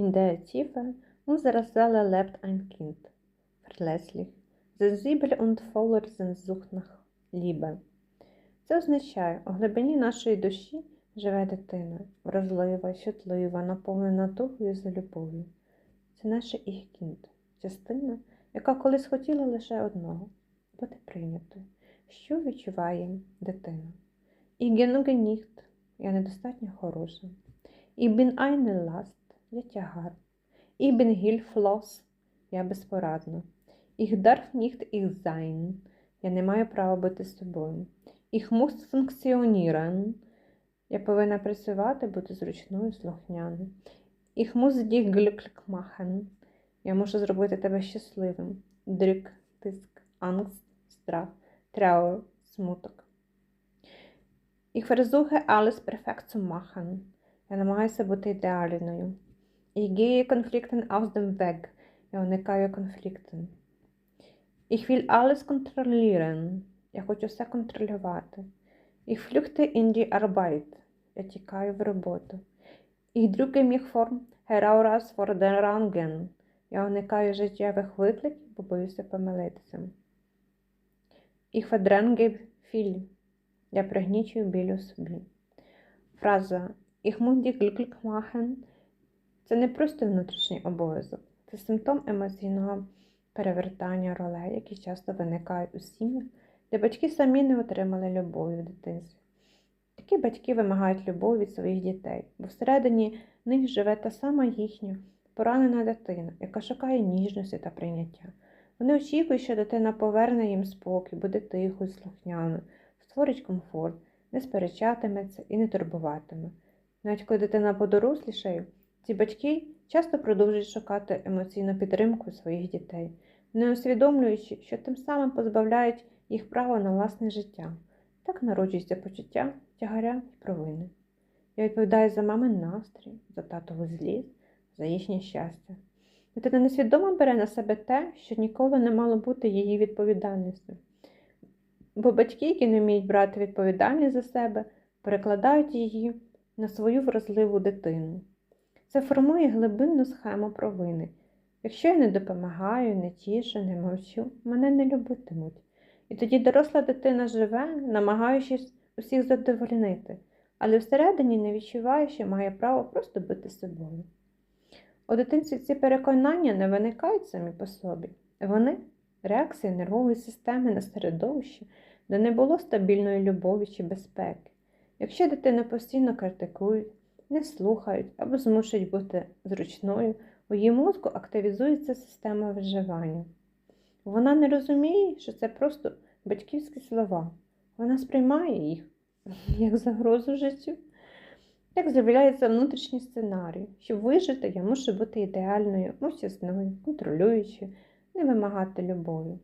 In der Tiefe unserer Seele lebt ein Kind, verlässlich, sensibel und voller Sehnsucht nach Liebe. Це означає, у глибині нашої душі живе дитина, вразлива, чутлива, наповнена тугою за любов'ю. Це наше іхкінд, частина, яка колись хотіла лише одного бути прийнятою. Що відчуває дитина? І генугеніхт, я недостатньо хороша. І бін eine Last, я тягар. І бін гільфлос, я безпорадна. Ich darf nicht ich sein, я не маю права бути з собою. Ich muss funktionieren, я повинна працювати, бути зручною, слухняною. Ich muss dich glücklich я мушу зробити тебе щасливим. Druck, тиск, Angst, страх, Trauer, смуток. Ich versuche alles perfekt zu machen. Я намагаюся бути ідеальною. Ich gehe Konflikten aus dem Weg. Я уникаю конфліктів. Ich will alles kontrollieren. Я хочу все контролювати. Ich flüchte in die Arbeit. Я тікаю в роботу. Ich drücke mich vor Herausforderungen. Я уникаю життєвих викликів, бо боюся помилитися. Ich verdränge viel. Я пригнічую біль у собі. Фраза Ich muss dich glücklich machen це не просто внутрішній обов'язок, це симптом емоційного перевертання ролей, які часто виникають у сім'ях, де батьки самі не отримали любові в дитинстві. Такі батьки вимагають любові від своїх дітей, бо всередині них живе та сама їхня поранена дитина, яка шукає ніжності та прийняття. Вони очікують, що дитина поверне їм спокій, буде тихою, слухняною, створить комфорт, не сперечатиметься і не турбуватиме. Навіть коли дитина подорослішає, ці батьки часто продовжують шукати емоційну підтримку своїх дітей, не усвідомлюючи, що тим самим позбавляють їх права на власне життя. Так народжується почуття тягаря і провини. Я відповідаю за мамин настрій, за татову злість, за їхнє щастя. Дитина несвідомо бере на себе те, що ніколи не мало бути її відповідальністю. Бо батьки, які не вміють брати відповідальність за себе, перекладають її на свою вразливу дитину. Це формує глибинну схему провини. Якщо я не допомагаю, не тішу, не мовчу, мене не любитимуть. І тоді доросла дитина живе, намагаючись усіх задовольнити, але всередині не відчуває, що має право просто бути собою. У дитинстві ці переконання не виникають самі по собі. Вони реакція нервової системи на середовище, де не було стабільної любові чи безпеки. Якщо дитину постійно критикують, не слухають або змушують бути зручною, у її мозку активізується система виживання. Вона не розуміє, що це просто батьківські слова. Вона сприймає їх як загрозу життю. Так з'являється внутрішній сценарій. Щоб вижити, я мушу бути ідеальною, мовчасною, контролюючою, не вимагати любові.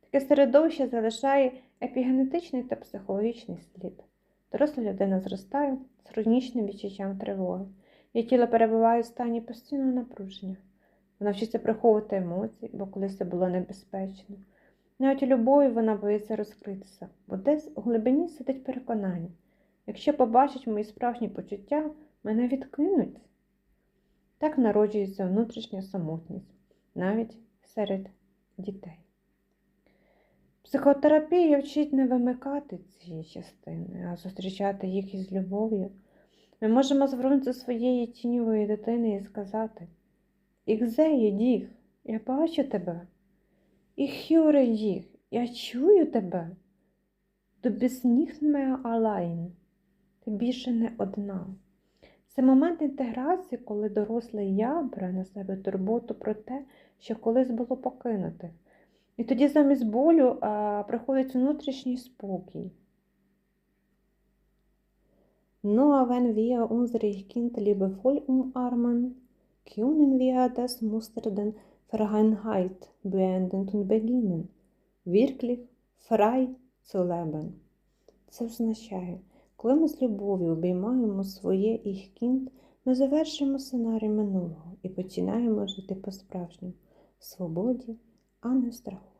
Таке середовище залишає епігенетичний та психологічний слід. Доросла людина зростає з хронічним відчуттям тривоги. Її тіло перебуває в стані постійного напруження. Вона вчиться приховувати емоції, бо колись це було небезпечно. Навіть у любові вона боїться розкритися, бо десь у глибині сидить переконання. Якщо побачать мої справжні почуття, мене відкинуть. Так народжується внутрішня самотність, навіть серед дітей. Психотерапія вчить не вимикати ці частини, а зустрічати їх із любов'ю. Ми можемо звернутися своєї тіньової дитини і сказати: Ікзеє діх, я бачу тебе. І хюре діх, я чую тебе. Du bist nicht mehr. Ти більше не одна. Це момент інтеграції, коли дорослий я бере на себе турботу про те, що колись було покинуте. І тоді замість болю а, приходить внутрішній спокій. Nur wenn wir unsere Kind liebevoll umarmen, können wir das Muster der Vergangenheit beenden und beginnen, wirklich frei zu. Це означає, коли ми з любов'ю обіймаємо своє їх кінт, ми завершуємо сценарій минулого і починаємо жити по-справжньому в свободі, а не страху.